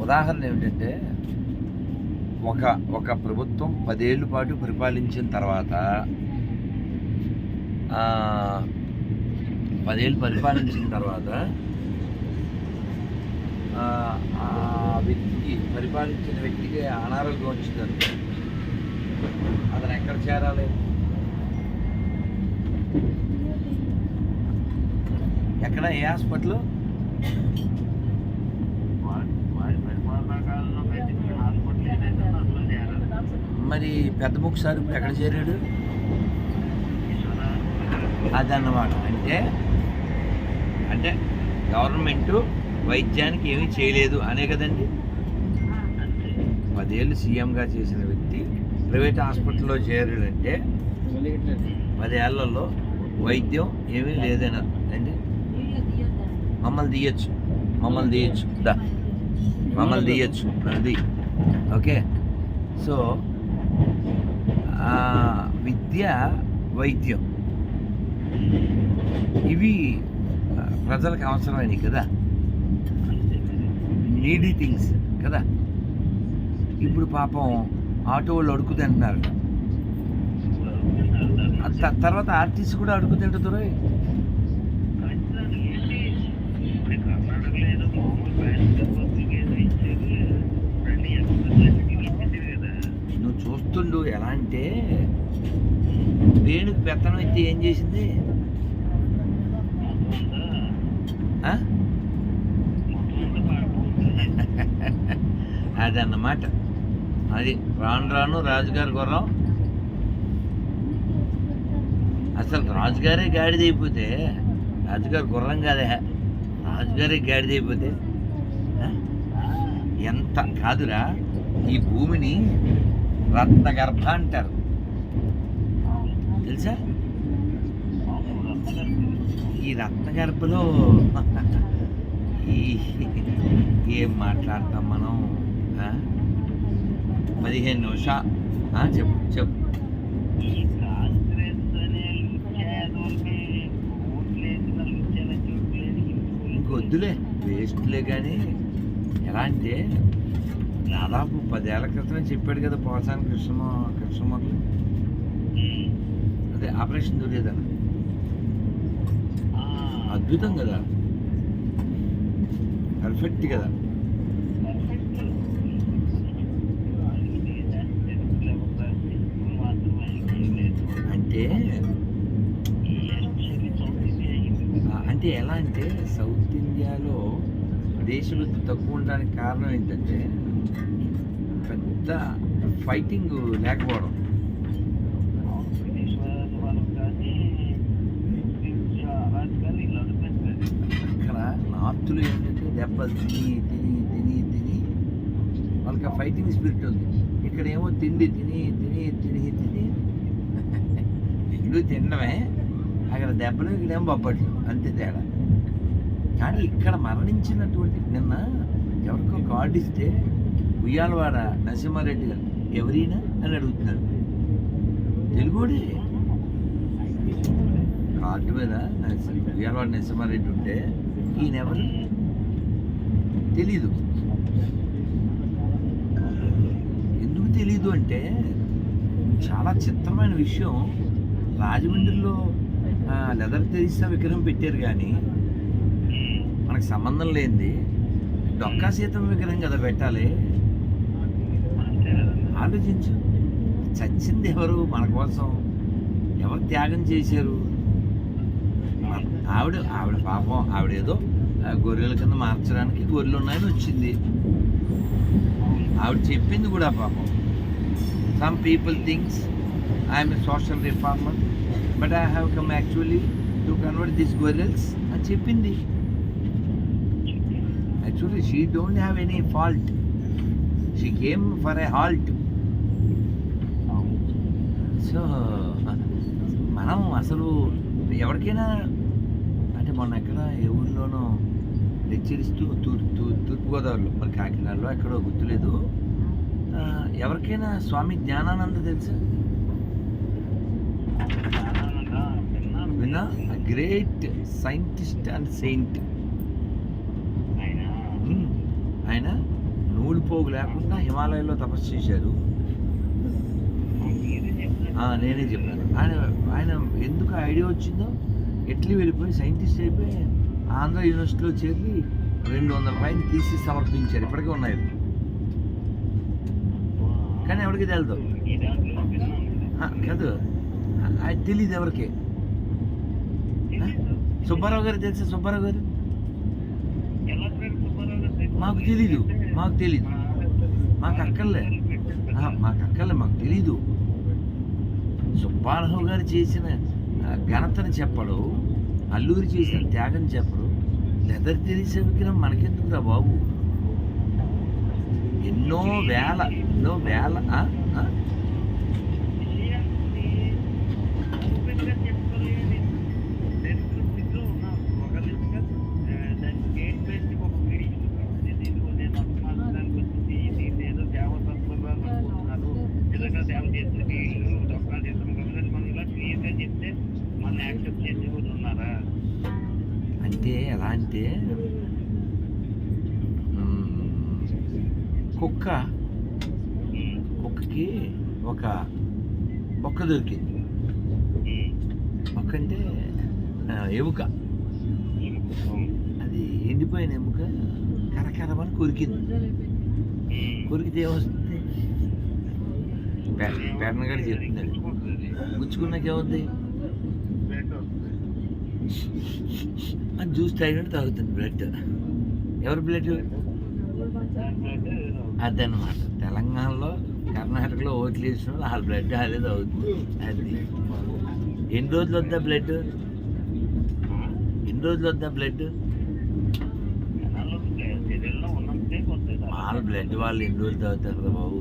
ఉదాహరణ ఏమిటంటే ఒక ఒక ప్రభుత్వం పదేళ్ళ పాటు పరిపాలించిన తర్వాత పదేళ్ళు పరిపాలించిన తర్వాత ఆ, వ్యక్తికి పరిపాలించిన వ్యక్తికి అనారోగ్యం వచ్చింది అతను ఎక్కడ చేరాలి? ఎక్కడ? ఏ హాస్పిటల్? మరి పెద్ద బుక్ సార్ ఇప్పుడు ఎక్కడ చేరాడు? అదన్నమాట. అంటే అంటే గవర్నమెంట్ వైద్యానికి ఏమీ చేయలేదు. అనే కదండి? పదేళ్ళు సీఎంగా చేసిన వ్యక్తి ప్రైవేట్ హాస్పిటల్లో చేరాడంటే పదేళ్ళలో వైద్యం ఏమీ లేదని మమ్మల్ని తీయచ్చు. మమ్మల్ని తీయచ్చు. దా. మమ్మల్ని తీయచ్చు. అది ఓకే? సో విద్య వైద్యం. ఇవి ప్రజలకు అవసరమైనవి కదా? నీడీ థింగ్స్ కదా? ఇప్పుడు పాపం ఆటో వాళ్ళు అడుగు తింటున్నారు. తర్వాత ఆర్టీసీ కూడా అడుగు తింటున్నారు? నువ్వు చూస్తుండు ఎలా అంటే వేణుకు పెత్తనం అయితే ఏం చేసింది? అదన్నమాట. అది రాను రాను రాజుగారి గుర్రం. అసలు రాజుగారే గాడిదైపోతే రాజుగారి గుర్రం కాదే. రాజుగారే గాడిదైపోతే ఎంత కాదురా ఈ భూమిని రత్నగర్భ అంటారు. తెలుసా? ఈ రత్నగర్భలో ఈ ఏం మాట్లాడతాం మనం? పదిహేను నిమిషా చెప్పు చెప్పు. ఇంకొద్దులే వేస్ట్లే కానీ ఎలా అంటే దాదాపు పదేళ్ళ క్రితమే చెప్పాడు కదా పోసాని కృష్ణ కృష్ణమూర్తి అదే ఆపరేషన్ దుర్యోధన. అద్భుతం కదా. పర్ఫెక్ట్ కదా. అంటే అంటే ఎలా అంటే సౌత్ దేశభక్తి తక్కువ ఉండడానికి కారణం ఏంటంటే పెద్ద ఫైటింగ్ లేకపోవడం. ఇక్కడ నార్త్లో ఏంటంటే దెబ్బలు తిని తిని తిని తిని వాళ్ళకి ఆ ఫైటింగ్ స్పిరిట్ ఉంది. ఇక్కడ ఏమో తిండి తిని తిని తిని తిని. ఇల్లు తినడమే. అక్కడ దెబ్బలు ఇక్కడేమో బొబ్బట్లు. అంతే తేడా. కానీ ఇక్కడ మరణించినటువంటి నిన్న ఎవరికో కార్డు ఇస్తే ఉయ్యాలవాడ నరసింహారెడ్డి గారు ఎవరైనా అని అడుగుతున్నారు. తెలుగుడే. కార్డు మీద ఉయ్యాలవాడ నరసింహారెడ్డి ఉంటే ఈయన ఎవరు? తెలీదు. ఎందుకు తెలీదు అంటే చాలా చిత్రమైన విషయం. రాజమండ్రిలో లెదర్ తెరిసా విగ్రహం పెట్టారు కానీ మనకు సంబంధం లేనిది. డొక్కా సీతం విగ్రహం కదా పెట్టాలి. ఆలోచించు. చచ్చింది ఎవరు? మన కోసం ఎవరు త్యాగం చేశారు? ఆవిడ ఆవిడ పాపం ఆవిడ ఏదో ఆ, గొర్రెల కింద మార్చడానికి గొర్రెలు ఉన్నాయని వచ్చింది. ఆవిడ చెప్పింది కూడా పాపం. Some people things I'm social reformer but I have come actually to convert this గొర్రెల్స్ అని చెప్పింది. Actually she don't have any fault she came for a halt so మనం అసలు ఎవరికైనా అంటే మొన్న ఎక్కడ ఏ ఊళ్ళోనో హెచ్చరిస్తూ తూర్ తూర్ తూర్పుగోదావరిలో మరి కాకినాడలో ఎక్కడో గుర్తులేదు. ఎవరికైనా స్వామి జ్ఞానానంద తెలుసా? విన్నా? గ్రేట్ సైంటిస్ట్ అండ్ సెయింట్ ఆయన నూలు పోగు లేకుండా హిమాలయాల్లో తపస్సు చేశారు. నేనే చెప్పాను. ఆయన ఆయన ఎందుకు ఐడియా వచ్చిందో ఎట్లీ వెళ్ళిపోయి సైంటిస్ట్ అయిపోయి ఆంధ్ర యూనివర్సిటీలో చేరి రెండు వందల పైన తీసి సమర్పించారు. ఇప్పటికే ఉన్నాయి. కానీ ఎవరికి తెలుదు. కాదు. అది తెలియదు ఎవరికి. సుబ్బారావు గారు తెలుసా సుబ్బారావు గారు ఎలా ఫ్రెండ్ సుబ్బారావు గారు తెలుసు? మాకు తెలీదు మాకు తెలీదు. మాకు అక్కర్లే. మాకు అక్కర్లే మాకు తెలీదు. సుబ్బారావు గారు చేసిన ఘనతను చెప్పడు అల్లూరి చేసిన త్యాగం చెప్పడు. లెదర్ తెలిసే విగ్రహం మనకెందుకురా బాబు? ఎన్నో వేల ఎన్నో వేల ఆ? ఆ? విషయాన్ని ఓపెన్గా చెప్పుకోలేని దరిద్రం స్థితిలో ఉన్నాం. ఒకరిగా, ఆ, దాన్ని గేట్ వేసి ఒక వీడియో ఇది ఇదిగో నేను అనుమానానికి వచ్చింది, దీన్ని ఏదో దేవ తత్వంగా అనుకుంటున్నారు. నిజంగా దేవ చేస్తే వీళ్ళు డొక్కా చేస్తాం కాబట్టి మనం ఇలా క్లియర్గా చెప్తే మన యాక్సెప్ట్ చేసే వాళ్ళు ఉన్నారా అంటే కుక్క కుక్కకి ఒక బొక్క దొరికింది. ఉమ్, బొక్క అంటే ఎముక. అది ఎండిపోయిన ఎముక కరకరమని కొరికింది. కొరికితే ఏమొస్తుంది? పేటనగాడు చెప్తున్నాడు గుచ్చుకున్నాక ఏమవుద్ది అని జ్యూస్ తాగినట్టు తాగుతుంది బ్లడ్ ఎవరి బ్లడ్ అదనమాట తెలంగాణలో కర్ణాటకలో ఓట్లు వేసిన వాళ్ళు వాళ్ళ బ్లడ్ అదే తాగుతుంది. అది. ఎన్ని రోజులు వద్దా బ్లడ్ ఎన్ని రోజులు వద్దా బ్లడ్ వాళ్ళ బ్లడ్ వాళ్ళు ఎన్ని రోజులు తాగుతారు బాబు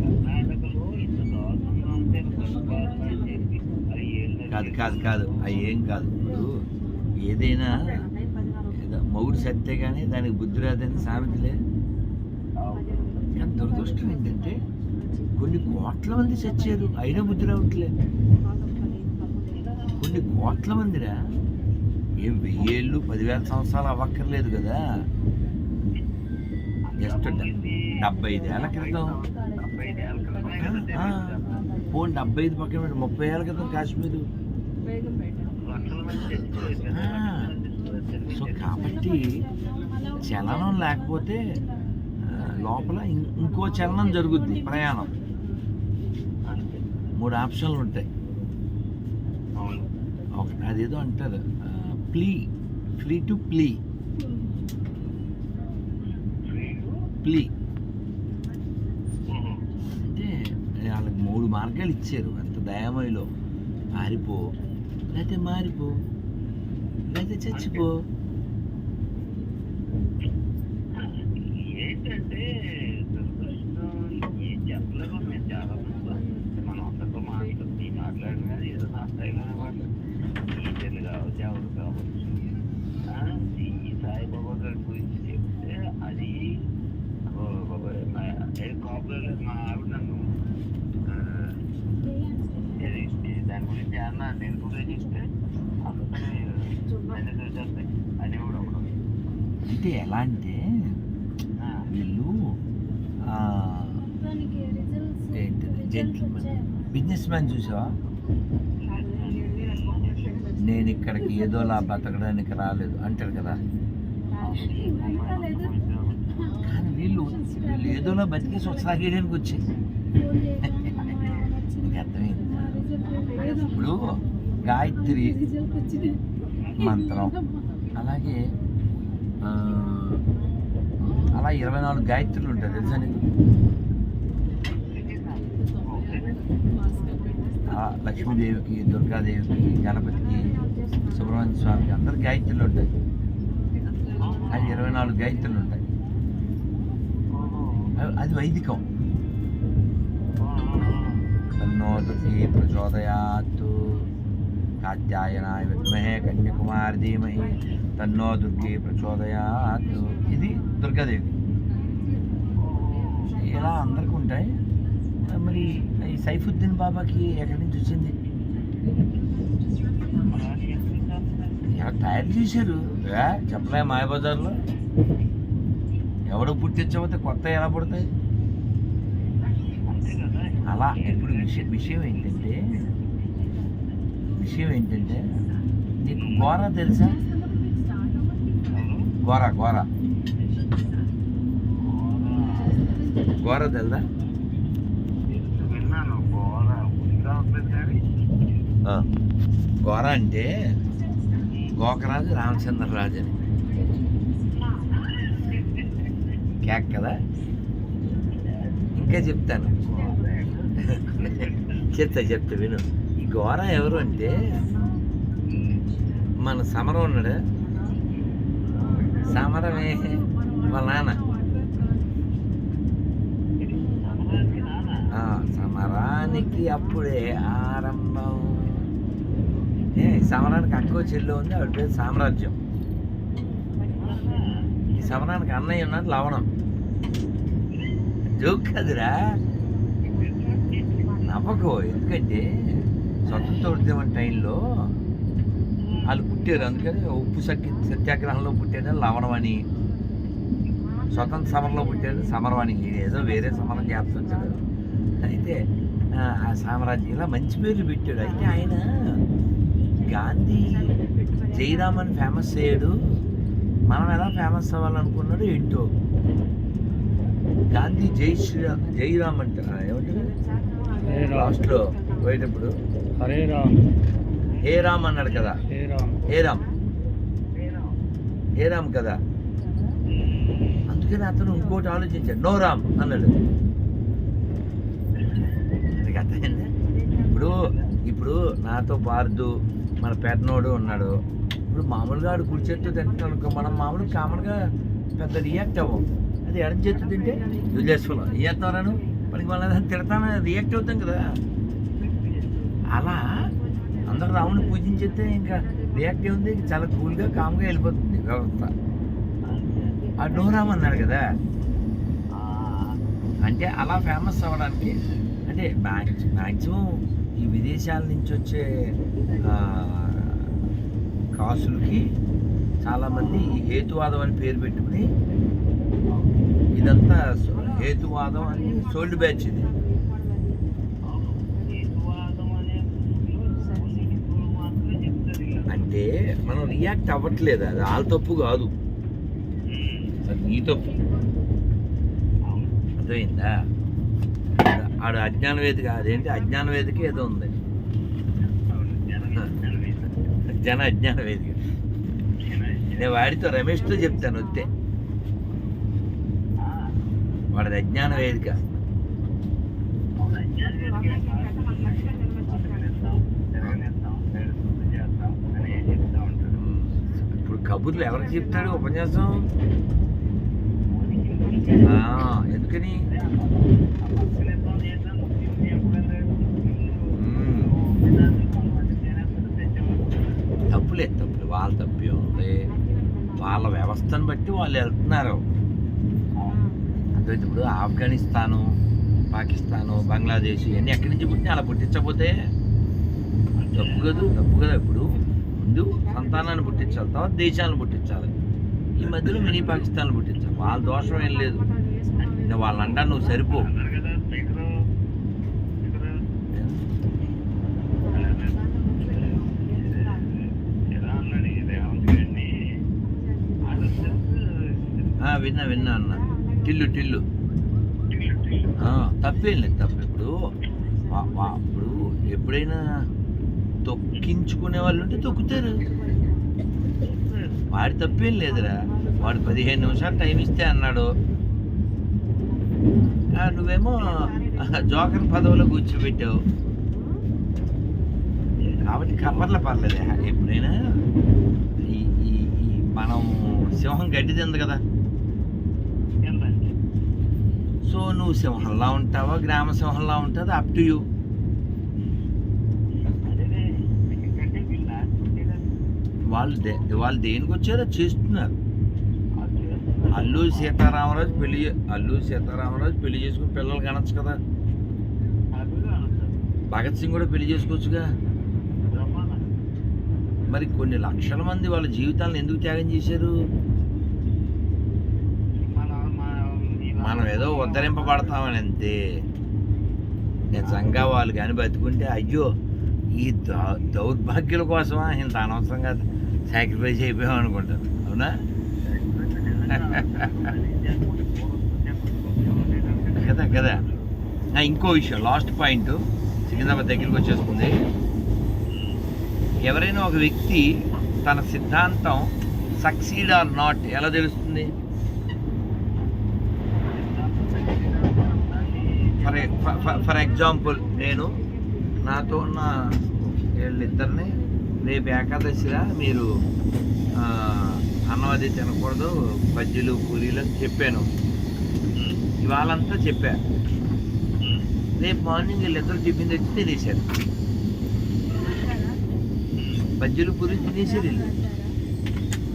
కర్ణాటకలో ఇంత దారుణంగా ఉంటే గర్భాలు అని చెప్పి అది ఏళ్ళు కాదు కాదు కాదు. అవి ఏం కాదు. ఇప్పుడు ఏదైనా ఏదో మౌడు సత్తే కానీ దానికి బుద్ధి రాదని సామెతలే. కానీ దురదృష్టం ఏంటంటే కొన్ని కోట్ల మంది చచ్చారు అయినా బుద్ధి రావట్లే. కొన్ని కోట్ల మందిరా? ఏం వెయ్యేళ్ళు పదివేల సంవత్సరాలు అవ్వక్కర్లేదు కదా. జస్ట్ డెబ్బై ఐదేళ్ళ క్రితం. పోనీ డెబ్బై ఐదు పక్కన ముప్పై ఏళ్ళ క్రితం కాశ్మీరు. సో కాబట్టి చలనం లేకపోతే లోపల ఇంకో చలనం జరుగుద్ది ప్రయాణం. మూడు ఆప్షన్లు ఉంటాయి. అవును. ఒకటి అదేదో అంటారు. Plea free to plea. Plea. అంటే వాళ్ళకి మూడు మార్గాలు ఇచ్చారు అంత దయామయిలో. పారిపో. లేకపోతే మారిపో లేకపోతే చచ్చిపో ఏంటంటే దురదృష్టం ఏం చెప్పలేదు నేను చాలా మంది మనం అందరితో మాట్లాడి మాట్లాడినా ఏదో నా స్థాయిలో వాళ్ళు టీచర్లు కావచ్చు ఎవరు కావచ్చు ఆ, ఈ సాయిబాబా గారి గురించి చెప్తే అది ఓ బాబా, మా- ఏ కాపురాలు మా ఆవిడ నన్ను ఆ, ఏది, దాని గురించి అన్న నేను కూడా చేస్తే అందరినీ నన్ను చూసేస్తాయి అని కూడా ఒకడు అంటే ఎలా అంటే ఆ, వీళ్ళు బిజినెస్ మ్యాన్ చూసావా? నేను ఇక్కడికి ఏదోలా బతకడానికి రాలేదు. అంటారు కదా. కానీ వీళ్ళు వీళ్ళు ఏదోలా బతికేసి ఉత్సాహేయడానికి వచ్చి నీకు అర్థమైంది? ఇప్పుడు గాయత్రి మంత్రం. అలాగే అలా ఇరవై నాలుగు గాయత్రులు ఉంటాయి తెలుసా నీకు? లక్ష్మీదేవికి దుర్గాదేవికి గణపతికి సుబ్రహ్మణ్య స్వామికి అందరు గాయత్రులు ఉంటాయి. అది ఇరవై నాలుగు గాయత్రులు ఉంటాయి. అది వైదికం. తన్నో దుర్గే ప్రచోదయాత్ కాత్యాయనాయ విద్మహే కన్యకుమారి ధీమహి తన్నో దుర్గే ప్రచోదయాత్ ఇది దుర్గాదేవి. ఇలా అందరికీ ఉంటాయి. మరి ఈ సైఫుద్దీన్ బాబాకి ఎక్కడి నుంచి వచ్చింది? తయారు చేశారు. చెప్పలే మాయబజార్లో. ఎవడు పుట్టించకపోతే కొత్త ఎలా పుడతాయి? అలా ఇప్పుడు విషయం విషయం ఏంటంటే విషయం ఏంటంటే నీకు ఘోర తెలుసా? ఘోర ఘోర ఘోర తెలుదా? ఘోర విన్నాను గోర గోర అంటే గోకరాజు రామచంద్రరాజు అని. కేక్ కదా? ఇంకా చెప్తాను. చెప్తా చెప్తా విను. ఘోర ఎవరు అంటే మన సమరం ఉన్నాడు. సమరమే వాళ్ళ నాన్న. సమరానికి ఆ, సమరానికి అప్పుడే ఆరంభం. ఏ సమరానికి అక్కో చెల్లు ఉంది ఆవిడ పేరు సామ్రాజ్యం. ఈ సమరానికి అన్నయ్య ఉన్నది లవణం. జోక్ కదురా? నవ్వకు ఎందుకంటే స్వతంత్ర ఉద్యమం టైంలో వాళ్ళు పుట్టారు. అందుకని ఉప్పు సత్య సత్యాగ్రహంలో పుట్టాడు లవణం అని స్వతంత్ర సమరంలో పుట్టాడు సమరం అని ఈయన ఏదో వేరే సమరం చేస్తుంటాడు అయితే ఆ, సామ్రాజ్యం ఇలా మంచి పేర్లు పెట్టాడు. అయితే ఆయన గాంధీ జయరామ్ అని ఫేమస్ అయ్యాడు. మనం ఎలా ఫేమస్ అవ్వాలనుకున్నాడు ఏంటో. గాంధీ జై శ్రీరామ్ జయరామ్ అంట. ఏమంటారు? లాస్ట్లో పోయేటప్పుడు. హరే రామ్. హే రామ్ అన్నాడు కదా. హరే రామ్. హే రామ్. హే రామ్ కదా. అందుకని అతను ఇంకోటి ఆలోచించాడు. నో రామ్ అన్నాడు. అది అర్థమైందా ఇప్పుడు ఇప్పుడు నాతో పార్దు మన పెద్దనోడు ఉన్నాడు. ఇప్పుడు మామూలుగా ఆడు కుడి చేత్తో తింటాను అనుకో మనం మామూలుగా కామన్గా పెద్ద రియాక్ట్ అవ్వం. అది ఎడం చేత్తో తింటే వదిలేసుకున్నాం ఏం చేస్తాను మనకి మళ్ళీ తిడతాను? రియాక్ట్ అవుతాం కదా. అలా అందరు రాముని పూజించేస్తే ఇంకా రియాక్ట్ ఉంది చాలా కూల్గా కామ్గా వెళ్ళిపోతుంది వ్యవస్థ. ఆ డోరామ్ అన్నాడు కదా? అంటే అలా ఫేమస్ అవ్వడానికి అంటే మ్యాక్సి మ్యాక్సిమం ఈ విదేశాల నుంచి వచ్చే కాసులకి చాలామంది హేతువాదం అని పేరు పెట్టుకుని ఇదంతా హేతువాదం అని సోల్డ్ బ్యాచ్ ఇది హేతువాదం అనే ఇప్పుడు మాత్రమే అంటే మనం రియాక్ట్ అవ్వట్లేదు. అది వాళ్ళ తప్పు కాదు. నీ తప్పు. అర్థమైందా? ఆడు అజ్ఞాన వేదిక అదేంటి? అజ్ఞాన వేదిక ఏదో ఉంది. జనం జనం జన అజ్ఞాన వేదిక. నేను వాడితో రమేష్తో చెప్తాను వస్తే. వాడిది అజ్ఞాన వేదిక అవును. అజ్ఞానం చేస్తాం, తిరగనిస్తాం, పెడుతుంది చేస్తాం అని చెప్తా ఉంటాడు. ఉమ్, ఇప్పుడు కబుర్లు ఎవరికి చెప్తాడు ఉపన్యాసం? ఎందుకని. తప్పులేదు తప్పులేదు వాళ్ళ తప్పే ఉంది. వాళ్ళ వ్యవస్థను బట్టి వాళ్ళు వెళ్తున్నారు. అంటే ఇప్పుడు ఆఫ్ఘనిస్తాను పాకిస్తాను బంగ్లాదేశ్ ఇవన్నీ ఎక్కడి నుంచి పుట్టినా అలా పుట్టించకపోతే తప్పు కదా? తప్పు కదా ఇప్పుడు. హిందూ సంతానాన్ని పుట్టించాలి తర్వాత దేశాలను పుట్టించాలి. ఈ మధ్యలో మినీ పాకిస్తాన్ పుట్టించాలి. వాళ్ళ దోషం ఏం లేదు. ఇంకా వాళ్ళ అంటా నువ్వు సరిపో. విన్నా విన్నా అన్న. టిల్లు టిల్లు. తప్పేం లేదు తప్పు. ఇప్పుడు ఇప్పుడు ఎప్పుడైనా తొక్కించుకునే వాళ్ళు ఉంటే తొక్కుతారు. వాడి తప్పేం లేదురా. వాడు పదిహేను నిమిషాలు టైం ఇస్తే అన్నాడు. నువ్వేమో జోకర్ పదవిలో కూర్చోబెట్టావు. కాబట్టి కబర్ల పర్లేదు. ఎప్పుడైనా ఈ మనం సింహం గడ్డి తింది కదా. సో నువ్వు సింహంలా ఉంటావా? గ్రామ సింహంలా ఉంటుంది? అప్ టు యూ అదే ఎందుకంటే వీళ్ళు లాస్ట్ వాళ్ళు వాళ్ళు దేనికి వచ్చారో చేస్తున్నారు. అల్లూరి సీతారామరాజు పెళ్ళి చే- అల్లూరి సీతారామరాజు పెళ్ళి చేసుకుని పిల్లలు కనొచ్చు కదా. భగత్ సింగ్ కూడా పెళ్ళి చేసుకోవచ్చుగా. మరి కొన్ని లక్షల మంది వాళ్ళ జీవితాలను ఎందుకు త్యాగం చేశారు? మనం ఏదో ఉద్ధరింపబడతామని అంతే. నిజంగా వాళ్ళు కానీ బతుకుంటే అయ్యో ఈ దౌ- దౌర్భాగ్యుల కోసమా? ఇంత అనవసరం కదా. సాక్రిఫైస్ అయిపోయాం అనుకుంటారు అవునా? కదా కదా. ఇంకో విషయం లాస్ట్ పాయింట్. సికింద్రాబాద్ దగ్గరికి వచ్చేస్తుంది. ఎవరైనా ఒక వ్యక్తి తన సిద్ధాంతం సక్సీడ్ ఆర్ నాట్ ఎలా తెలుస్తుంది? ఫర్ ఫర్ ఎగ్జాంపుల్ నేను నాతో ఉన్న వీళ్ళిద్దరిని రేపు ఏకాదశిరా మీరు అన్నం అది తినకూడదు బజ్జీలు పూరీలు అని చెప్పాను. ఇవాళంతా చెప్పా. రేపు మార్నింగ్ వీళ్ళిద్దరు చెప్పింది వచ్చి తినేశారు. బజ్జీలు పూరి తినేసేది వీళ్ళు.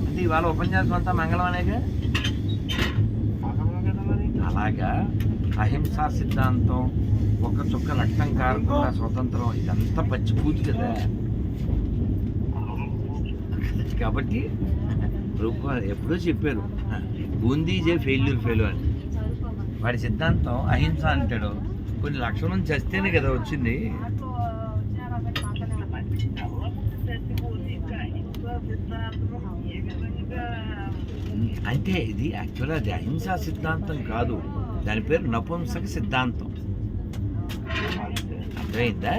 అంటే ఇవాళ ఉపన్యాసం అంతా మంగళం అనేగా అలాగా? అహింసా సిద్ధాంతం ఒక చుక్క రక్తం కారకుండా స్వతంత్రం ఇదంతా పచ్చి పూజ కదా. కాబట్టి ప్రభు ఎప్పుడో చెప్పారు. బూందీజే ఫెయిల్యూర్ ఫెయిల్ అని. వాడి సిద్ధాంతం అహింస అంటాడు. కొన్ని లక్షల నుంచి చస్తేనే కదా వచ్చింది. అంటే ఇది యాక్చువల్గా అది అహింసా సిద్ధాంతం కాదు. దాని పేరు నపుంసక సిద్ధాంతం. అర్థమైందా?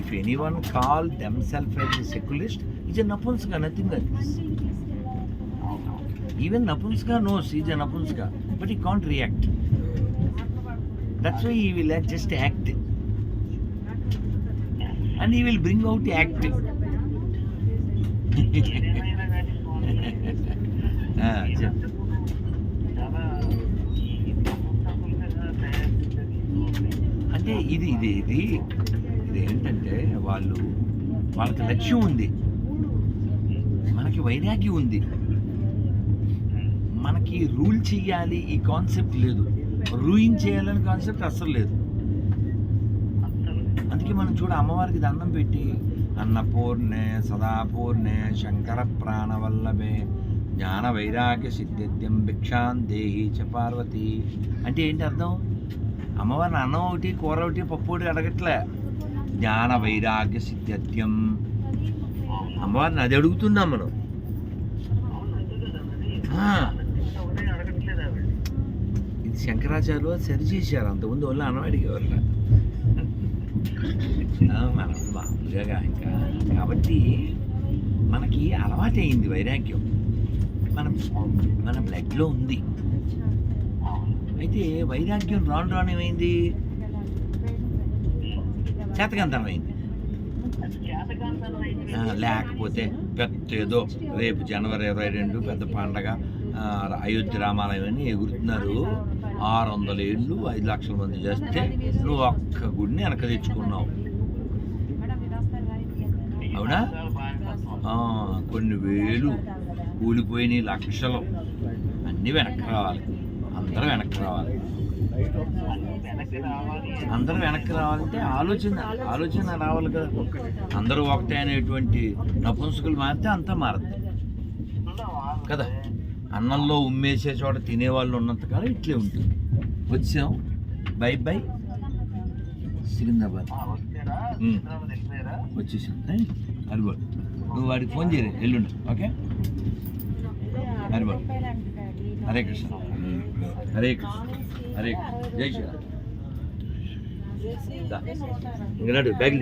If anyone call them self as secularist is a నపుంసక nothing that even నపుంసక knows is a నపుంసక but he can't react that's why he will just act and he will bring out act చెప్పు అంటే ఇది ఇది ఇది ఇది ఏంటంటే వాళ్ళు వాళ్ళకి లక్ష్యం ఉంది. మనకి వైరాగ్యం ఉంది. మనకి రూల్ చేయాలి ఈ కాన్సెప్ట్ లేదు. రూయింగ్ చేయాలని కాన్సెప్ట్ అస్సలు లేదు. అందుకే మనం చూడ అమ్మవారికి దండం పెట్టి అన్నపూర్ణే సదాపూర్ణే శంకర ప్రాణవల్లభే జ్ఞాన వైరాగ్య సిద్ధిత్యం భిక్షాన్ దేహి చ పార్వతి. అంటే ఏంటి అర్థం? అమ్మవారిని అన్నం ఒకటి కూర ఒకటి పప్పు ఒకటి అడగట్లే. జ్ఞాన వైరాగ్య సిద్ధిత్యం అమ్మవారిని అది అడుగుతున్నాం మనం. ఇది శంకరాచార్యులు సరి చేశారు అంతకుముందు వాళ్ళు అన్నం అడిగేవారు మనం మామూలుగా ఇంకా. కాబట్టి మనకి అలవాటైంది వైరాగ్యం. మనం మన బ్లడ్లో ఉంది. అయితే వైరాగ్యం రాను రాను ఏమైంది? ఆ, లేకపోతే పెద్ద ఏదో రేపు జనవరి ఇరవై రెండు పెద్ద పండగ అయోధ్య రామాలయం అని ఎగురుతున్నారు. ఆరు వందల ఏళ్ళు ఐదు లక్షల మంది చేస్తే నువ్వు ఒక్క గుడిని వెనక తెచ్చుకున్నావు. అవునా? కొన్ని వేలు కూలిపోయినాయి లక్షలు. అన్నీ వెనక్కి రావాలి. అందరూ వెనక్కి రావాలి. అందరూ వెనక్కి రావాలంటే ఆలోచన ఆలోచన రావాలి కదా. అందరూ ఒకటే అనేటువంటి నపుంసకులు మారితే అంతా మారదు కదా? అన్నంలో ఉమ్మేసే చోట తినేవాళ్ళు ఉన్నంతకాలం ఇట్లే ఉంటుంది. వచ్చాం. Bye bye. సికింద్రాబాద్. వచ్చేసాం. అరిబో నువ్వు వాడికి ఫోన్ చేయరు. ఎల్లుండి. ఓకే? అరిబో హరే కృష్ణ. హరే కృష్ణ హరే కృష్ణ జై శ్రీరామ్ ఇంకా నడు బ్యాగ్